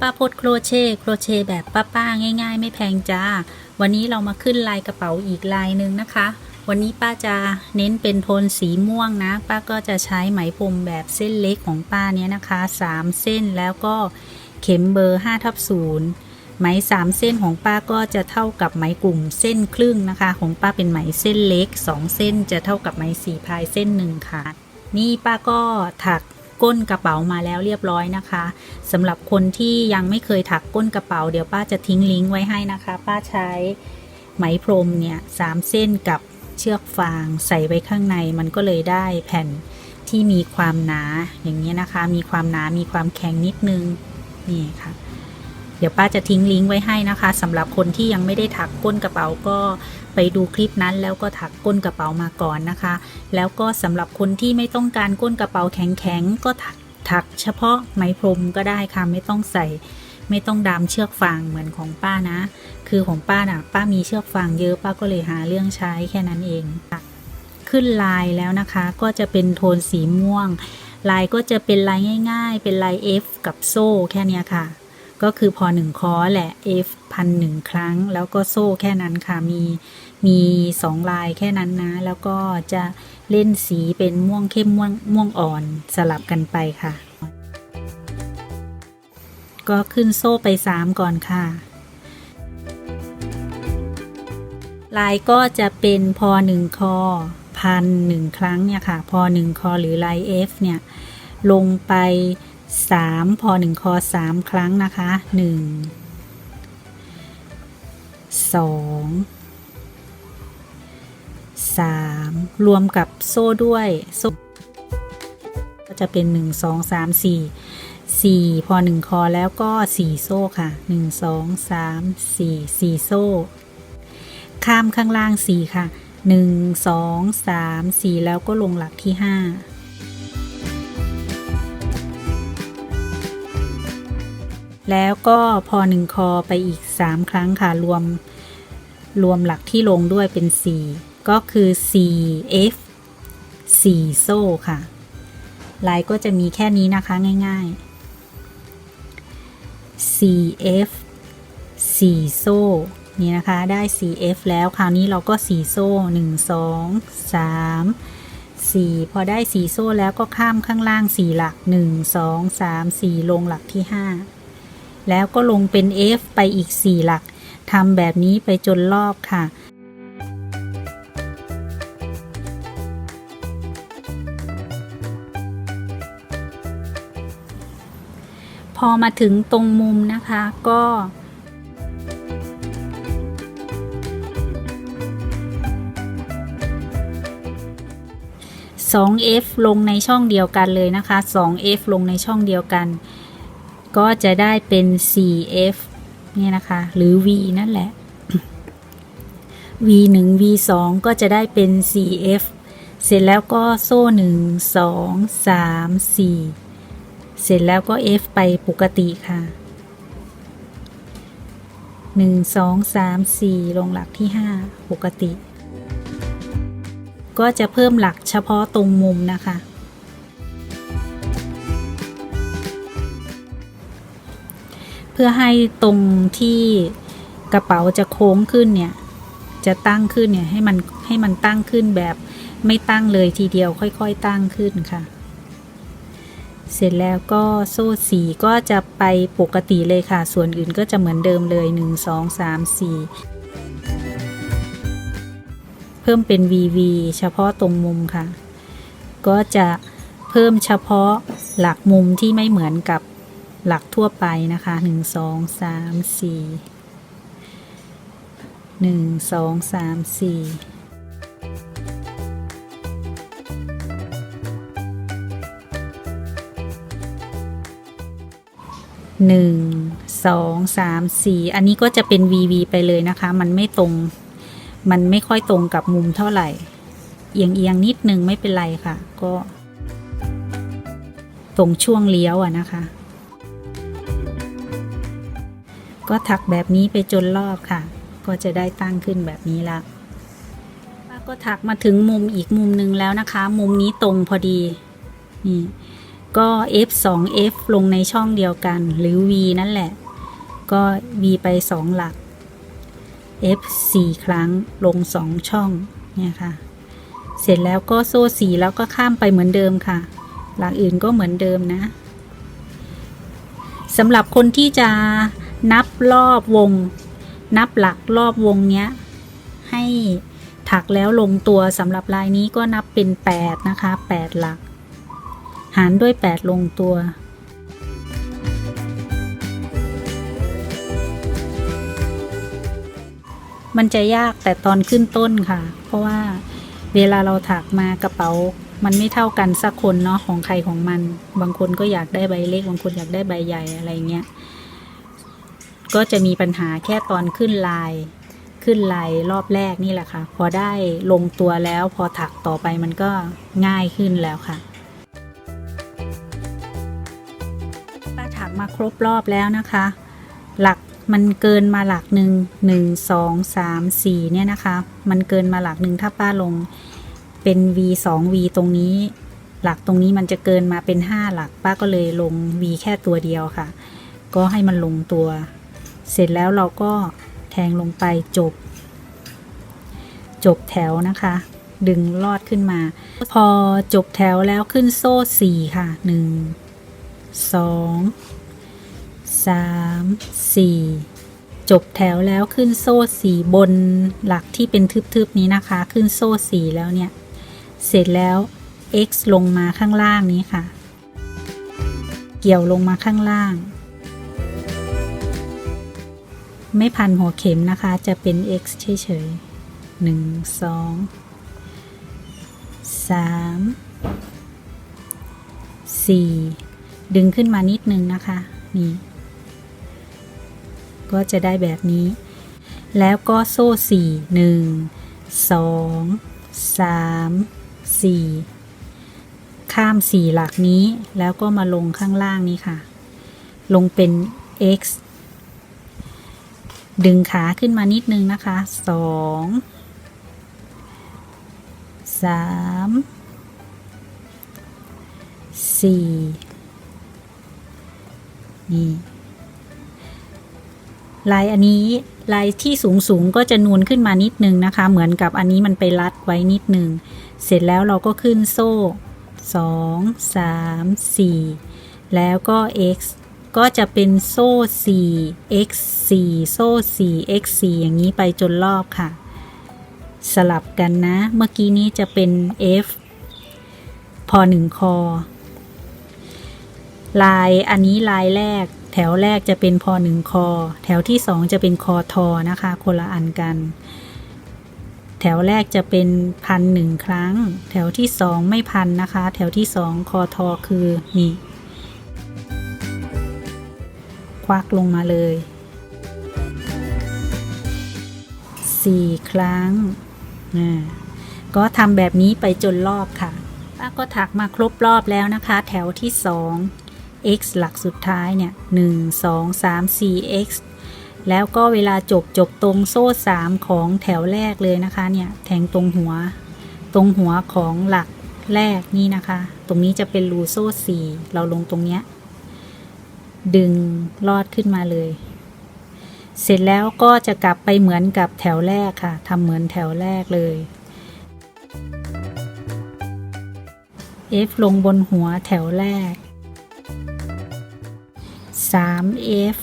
ป้าพดโครเช่โครเช่แบบป้าๆง่าย ๆ ไม่แพงจ้า วันนี้เรามาขึ้นลายกระเป๋าอีกลายหนึ่งนะคะ วันนี้ป้าจะเน้นเป็นโทนสีม่วงนะ ป้าก็จะใช้ไหมพรมแบบเส้นเล็กของป้าเนี้ยนะคะ 3 เส้นแล้วก็เข็มเบอร์5ทับ0ไหม 3 เส้นของป้าก็จะเท่ากับไหมกลุ่มเส้นครึ่งนะคะ ของป้าเป็นไหมเส้นเล็ก 2 เส้นจะเท่ากับไหมสีพายเส้นหนึ่งค่ะ นี่ป้าก็ถัก ก้นกระเป๋ามาแล้วเรียบร้อยนะคะสำหรับคนที่ยังไม่เคยถักก้นกระเป๋า เดี๋ยวป้าจะทิ้งลิงก์ไว้ให้นะคะ ป้าใช้ไหมพรมเนี่ยสามเส้นกับเชือกฟางใส่ไว้ข้างในมันก็เลยได้แผ่นที่มีความหนาอย่างนี้นะคะ มีความหนา มีความแข็งนิดนึง นี่ค่ะ เดี๋ยวป้าจะทิ้งลิงก์ไว้ให้นะคะสำหรับคนที่ยังไม่ได้ถักก้นกระเป๋าก็ไปดูคลิปนั้นแล้วก็ถักก้นกระเป๋ามาก่อนนะคะ แล้วก็สำหรับคนที่ไม่ต้องการก้นกระเป๋าแข็งๆก็ถักถักเฉพาะไหมพรมก็ได้ค่ะไม่ต้องใส่ ไม่ต้องดามเชือกฟางเหมือนของป้านะ คือของป้าน่ะ ป้ามีเชือกฟางเยอะป้าก็เลยหาเรื่องใช้แค่นั้นเองค่ะขึ้นลายแล้วนะคะก็จะเป็นโทนสีม่วง ลายก็จะเป็นลายง่าย ๆ เป็นลาย F กับโซ่แค่นี้ค่ะ ก็คือพอหนึ่งคอแหละ F พันหนึ่งครั้ง แล้วก็โซ่แค่นั้นค่ะมีมีสองลายแค่นั้นนะ แล้วก็จะเล่นสีเป็นม่วงเข้มม่วงม่วงอ่อนสลับกันไปค่ะ ก็ขึ้นโซ่ไปสามก่อนค่ะ ลายก็จะเป็นพอหนึ่งคอพันหนึ่งครั้งเนี่ยค่ะ พอหนึ่งคอหรือลาย F เนี่ยลงไป 3 พอ 1 คอ 3 ครั้งนะคะ 1 2 3 รวมกับโซ่ด้วยโซ่ก็จะเป็น 1 2 3 4 4 พอ 1 คอแล้วก็ 4 โซ่ค่ะ 1 2 3 4 4 โซ่ ข้ามข้างล่าง 4 ค่ะ 1 2 3 4 แล้วก็ลงหลักที่ 5 แล้วก็พอหนึ่งคอไปอีก 3 ครั้งค่ะ รวม รวมหลักที่ลงด้วยเป็น 4 ก็คือ 4F 4 โซ่ค่ะ ลายก็จะมีแค่นี้นะคะง่าย ๆ 4F 4 โซ่นี่นะคะได้ 4F แล้วคราวนี้เราก็ 4 โซ่ 1 2 3 4 พอได้ 4 โซ่แล้วก็ข้ามข้างล่าง 4 หลัก 1 2 3 4 ลงหลักที่ 5 แล้วก็ลงเป็น F ไปอีก 4 หลักทำแบบนี้ไปจนรอบค่ะพอมาถึงตรงมุมนะคะก็ 2F ลงในช่องเดียวกันเลยนะคะ 2F ลงในช่องเดียวกัน ก็จะได้เป็น 4F เนี่ยนะคะ หรือ V นั่นแหละ V 1 V 2ก็จะได้เป็น 4F เสร็จแล้วก็โซ่1 2 3 4เสร็จแล้วก็ F ไปปกติค่ะ1 2 3 4ลงหลักที่5ปกติ ก็จะเพิ่มหลักเฉพาะตรงมุมนะคะ เพื่อให้ตรงที่กระเป๋าจะโค้งขึ้นเนี่ย จะตั้งขึ้นเนี่ยให้มันให้มันตั้งขึ้นแบบไม่ตั้งเลยทีเดียวค่อยๆตั้งขึ้นค่ะ เสร็จแล้วก็โซ่สีก็จะไปปกติเลยค่ะ ส่วนอื่นก็จะเหมือนเดิมเลย1 2 3 4 เพิ่มเป็น VV เฉพาะตรงมุมค่ะ ก็จะเพิ่มเฉพาะหลักมุมที่ไม่เหมือนกับ หลักทั่วไปนะคะ 1 2 3 4 1 2 3 4หนึ่งสองสามสี่อันนี้ก็จะเป็น VV ไปเลยนะคะ มันไม่ตรง มันไม่ค่อยตรงกับมุมเท่าไหร่ เอียงเอียงนิดนึงไม่เป็นไรค่ะ ก็ ตรงช่วงเลี้ยวอะนะคะ ก็ถักแบบนี้ไปจนรอบค่ะ ก็จะได้ตั้งขึ้นแบบนี้ละป้าก็ถักมาถึงมุมอีกมุมหนึ่งแล้วนะคะ มุมนี้ตรงพอดีนี่ก็ F 2 F ลงในช่องเดียวกัน หรือ V นั่นแหละ ก็ V ไป 2 หลัก F 4 ครั้งลง 2 ช่องเนี่ยค่ะ เสร็จแล้วก็โซ่สีแล้วก็ข้ามไปเหมือนเดิมค่ะ หลักอื่นก็เหมือนเดิมนะสำหรับคนที่จะ นับรอบวง นับหลักรอบวงเนี้ย ให้ถักแล้วลงตัวสำหรับลายนี้ก็นับเป็น 8 นะคะ 8 หลัก หารด้วย 8 ลงตัวมันจะยากแต่ตอนขึ้นต้นค่ะ เพราะว่าเวลาเราถักมากระเป๋า มันไม่เท่ากันสักคนเนาะของใครของมัน บางคนก็อยากได้ใบเล็ก บางคนอยากได้ใบใหญ่อะไรเงี้ย ก็จะมีปัญหาแค่ตอนขึ้นลาย ขึ้นลายรอบแรกนี่แหละค่ะ พอได้ลงตัวแล้วพอถักต่อไปมันก็ง่ายขึ้นแล้วค่ะป้าถักมาครบรอบแล้วนะคะ หลักมันเกินมาหลักหนึ่งหนึ่งสองสามสี่เนี่ยนะคะ มันเกินมาหลักหนึ่งถ้าป้าลงเป็น v สอง v ตรงนี้ หลักตรงนี้มันจะเกินมาเป็นห้าหลัก ป้าก็เลยลง v แค่ตัวเดียวค่ะ ก็ให้มันลงตัว เสร็จแล้วเราก็แทงลงไปจบ จบแถวนะคะ ดึงลอดขึ้นมา พอจบแถวแล้วขึ้นโซ่สี่ค่ะหนึ่งสองสามสี่จบแถวแล้วขึ้นโซ่สี่บนหลักที่เป็นทึบๆนี้นะคะ ขึ้นโซ่สี่แล้วเนี่ย เสร็จแล้ว x ลงมาข้างล่างนี้ค่ะ เกี่ยวลงมาข้างล่าง ไม่พันหัวเข็มนะคะ จะเป็น x เฉยๆหนึ่งสองสามสี่ดึงขึ้นมานิดนึงนะคะ นี่ ก็จะได้แบบนี้ แล้วก็โซ่สี่หนึ่งสองสามสี่ข้ามสี่หลักนี้แล้วก็มาลงข้างล่างนี้ค่ะ ลงเป็น x ดึงขาขึ้นมานิดนึงนะคะสองสามสี่นี่ลายอันนี้ลายที่สูงสูงก็จะนูนขึ้นมานิดนึงนะคะ เหมือนกับอันนี้มันไปรัดไว้นิดนึง เสร็จแล้วเราก็ขึ้นโซ่สองสามสี่แล้วก็ x ก็จะเป็นโซ่ 4 x 4โซ่ 4 x 4อย่างนี้ไปจนรอบค่ะ สลับกันนะ เมื่อกี้นี้จะเป็น f พอหนึ่งคอ ลายอันนี้ลายแรก แถวแรกจะเป็นพอหนึ่งคอ แถวที่สองจะเป็นคอทอนะคะ คนละอันกัน แถวแรกจะเป็นพันหนึ่งครั้ง แถวที่สองไม่พันนะคะ แถวที่สองคอทอคือนี่ ควักลงมาเลยสี่ครั้ง ก็ทำแบบนี้ไปจนรอบค่ะป้าก็ถักมาครบรอบแล้วนะคะ แถวที่สอง x หลักสุดท้ายเนี่ยหนึ่งสองสามสี่ x แล้วก็เวลาจบจบตรงโซ่สามของแถวแรกเลยนะคะ เนี่ยแทงตรงหัว ตรงหัวของหลักแรกนี่นะคะ ตรงนี้จะเป็นรูโซ่สี่เราลงตรงเนี้ย ดึงลอดขึ้นมาเลย เสร็จแล้วก็จะกลับไปเหมือนกับแถวแรกค่ะทำเหมือนแถวแรกเลย F ลงบนหัวแถวแรก 3F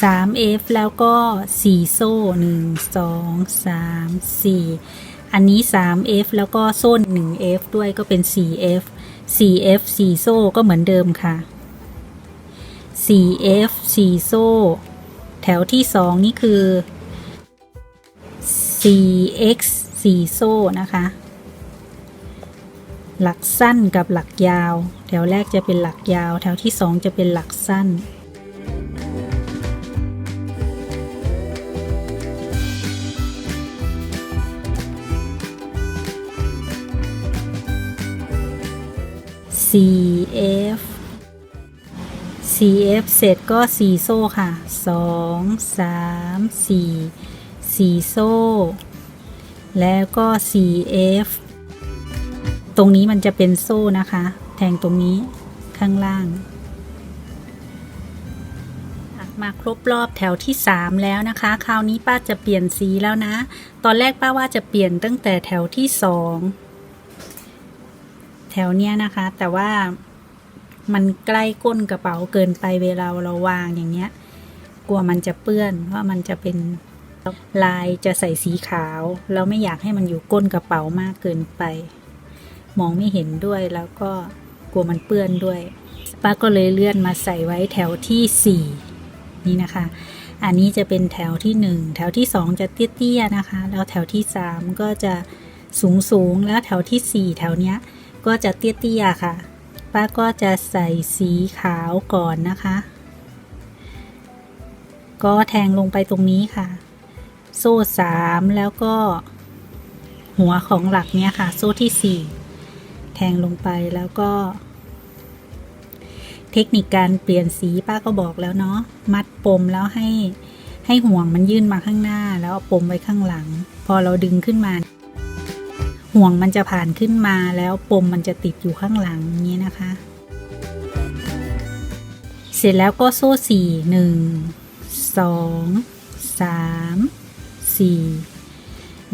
3F แล้วก็ 4 โซ่ 1 2 3 4 อันนี้ 3F แล้วก็โซ่น 1F ด้วยก็เป็น 4F 4F 4 โซ่ก็เหมือนเดิมค่ะ 4F 4 โซ่ แถวที่ 2 นี่คือ 4x 4 โซ่นะคะ หลักสั้นกับหลักยาว แถวแรกจะเป็นหลักยาว แถวที่ 2 จะเป็นหลักสั้น 4f 4f เสร็จก็ 4 โซ่ค่ะ 2 3 4 4 โซ่ แล้วก็ 4f ตรงนี้มันจะเป็นโซ่นะคะ แทงตรงนี้ข้างล่าง มาครบรอบแถวที่สามแล้วนะคะ คราวนี้ป้าจะเปลี่ยนสีแล้วนะ ตอนแรกป้าว่าจะเปลี่ยนตั้งแต่แถวที่สอง แถวเนี้ยนะคะ แต่ว่ามันใกล้ก้นกระเป๋าเกินไปเวลาเราวางอย่างเงี้ย กลัวมันจะเปื้อนว่ามันจะเป็นลายจะใส่สีขาวแล้วไม่อยากให้มันอยู่ก้นกระเป๋ามากเกินไป มองไม่เห็นด้วยแล้วก็กลัวมันเปื้อนด้วย ป้าก็เลยเลื่อนมาใส่ไว้แถวที่สี่นี่นะคะ อันนี้จะเป็นแถวที่หนึ่งแถวที่สองจะเตี้ยๆนะคะ แล้วแถวที่สามก็จะสูงสูงๆแล้วแถวที่สี่แถวเนี้ย ก็จะเตี้ยๆค่ะ ป้าก็จะใส่สีขาวก่อนนะคะ ก็แทงลงไปตรงนี้ค่ะ โซ่สามแล้วก็ หัวของหลักเนี้ยค่ะ โซ่ที่สี่แทงลงไปแล้วก็ เทคนิคการเปลี่ยนสีป้าก็บอกแล้วเนาะมัดปมแล้วให้ให้ห่วงมันยื่นมาข้างหน้าแล้วเอาปมไว้ข้างหลัง พอเราดึงขึ้นมา ห่วงมันจะผ่านขึ้นมาแล้วปมมันจะติดอยู่ข้างหลังอย่างนี้นะคะ เสร็จแล้วก็โซ่สี่หนึ่งสองสามสี่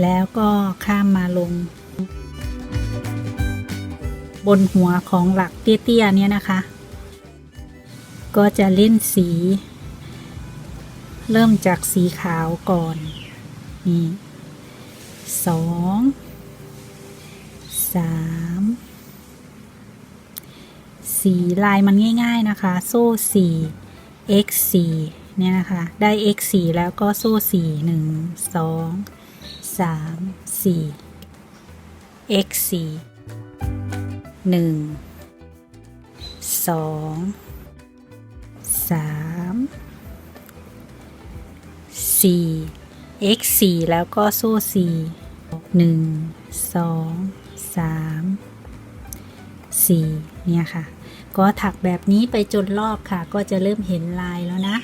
แล้วก็ข้ามมาลง บนหัวของหลักเตี้ยๆเนี่ยนะคะ ก็จะเล่นสี เริ่มจากสีขาวก่อน นี่สอง สามสีลายมันง่ายๆนะคะ โซ่สี่ x สี่เนี่ยนะคะ ได้ x สี่แล้วก็โซ่สี่หนึ่งสองสามสี่ x สี่หนึ่งสองสามสี่ x สี่แล้วก็โซ่สี่หนึ่งสอง สามสี่เนี่ยค่ะ ก็ถักแบบนี้ไปจนรอบค่ะ ก็จะเริ่มเห็นลายแล้วนะ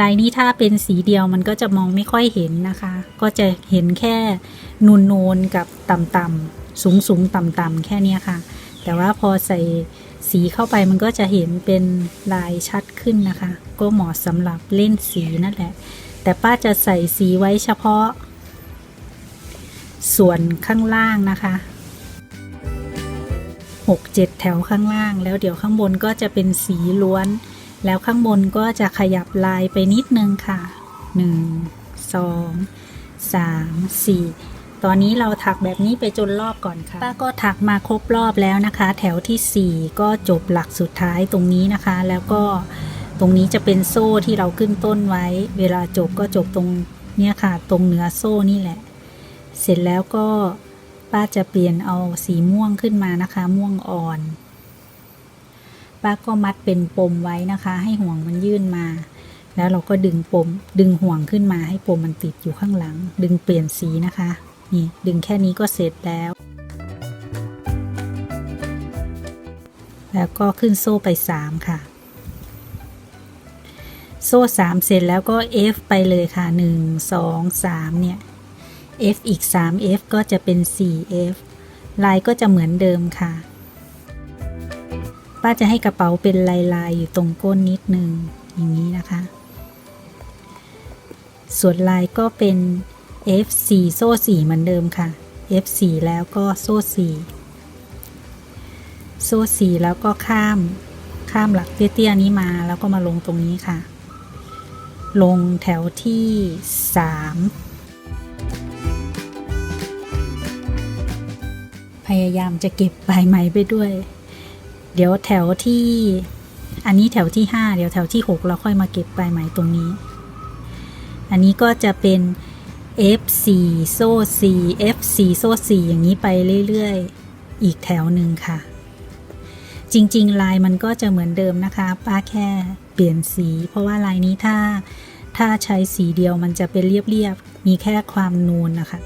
ลายนี้ถ้าเป็นสีเดียวมันก็จะมองไม่ค่อยเห็นนะคะ ก็จะเห็นแค่นูนนูนกับต่ำๆสูงสูงต่ำๆแค่เนี้ยค่ะ แต่ว่าพอใส่สีเข้าไปมันก็จะเห็นเป็นลายชัดขึ้นนะคะ ก็เหมาะสำหรับเล่นสีนั่นแหละ แต่ป้าจะใส่สีไว้เฉพาะ ส่วนข้างล่างนะคะ หกเจ็ดแถวข้างล่าง แล้วเดี๋ยวข้างบนก็จะเป็นสีล้วน แล้วข้างบนก็จะขยับลายไปนิดนึงค่ะหนึ่งสองสามสี่ตอนนี้เราถักแบบนี้ไปจนรอบก่อนค่ะ ป้าก็ถักมาครบรอบแล้วนะคะ แถวที่ 4 ก็จบหลักสุดท้ายตรงนี้นะคะ แล้วก็ตรงนี้จะเป็นโซ่ที่เราขึ้นต้นไว้ เวลาจบก็จบตรงเนี่ยค่ะ ตรงเหนือโซ่นี่แหละ เสร็จแล้วก็ ป้าจะเปลี่ยนเอาสีม่วงขึ้นมานะคะ ม่วงอ่อน ป้าก็มัดเป็นปมไว้นะคะ ให้ห่วงมันยื่นมา แล้วเราก็ดึงปม ดึงห่วงขึ้นมาให้ปมมันติดอยู่ข้างหลัง ดึงเปลี่ยนสีนะคะ นี่ดึงแค่นี้ก็เสร็จแล้ว แล้วก็ขึ้นโซ่ไป 3 ค่ะ โซ่ 3 เสร็จแล้วก็ F ไปเลยค่ะ 1 2 3 เนี่ย F อีก 3 F ก็จะเป็น 4 F ลายก็จะเหมือนเดิมค่ะ ป้าจะให้กระเป๋าเป็นลายลายๆอยู่ตรงก้นนิดนึง อย่างนี้นะคะ ส่วนลายก็เป็น F4 โซ่4เหมือนเดิมค่ะ F4 แล้วก็โซ่4โซ่4แล้วก็ข้ามข้ามหลักเตี้ยๆนี้มาแล้วก็มาลงตรงนี้ค่ะ ลงแถวที่ 3 ยายามจะเก็บใบไหมไปด้วย เดี๋ยวแถวที่ อันนี้แถวที่ 5 เดี๋ยวแถวที่ 6 เราค่อยมาเก็บใบไหมตรงนี้ อันนี้ก็จะเป็น F4 โซ่4 F4 โซ่4อย่างนี้ไปเรื่อยๆ อีกแถวหนึ่งค่ะ จริงๆ ลายมันก็จะเหมือนเดิมนะคะ ป้าแค่เปลี่ยนสี เพราะว่าลายนี้ถ้าถ้าใช้สีเดียวมันจะเป็นเรียบๆ มีแค่ความนูนนะคะ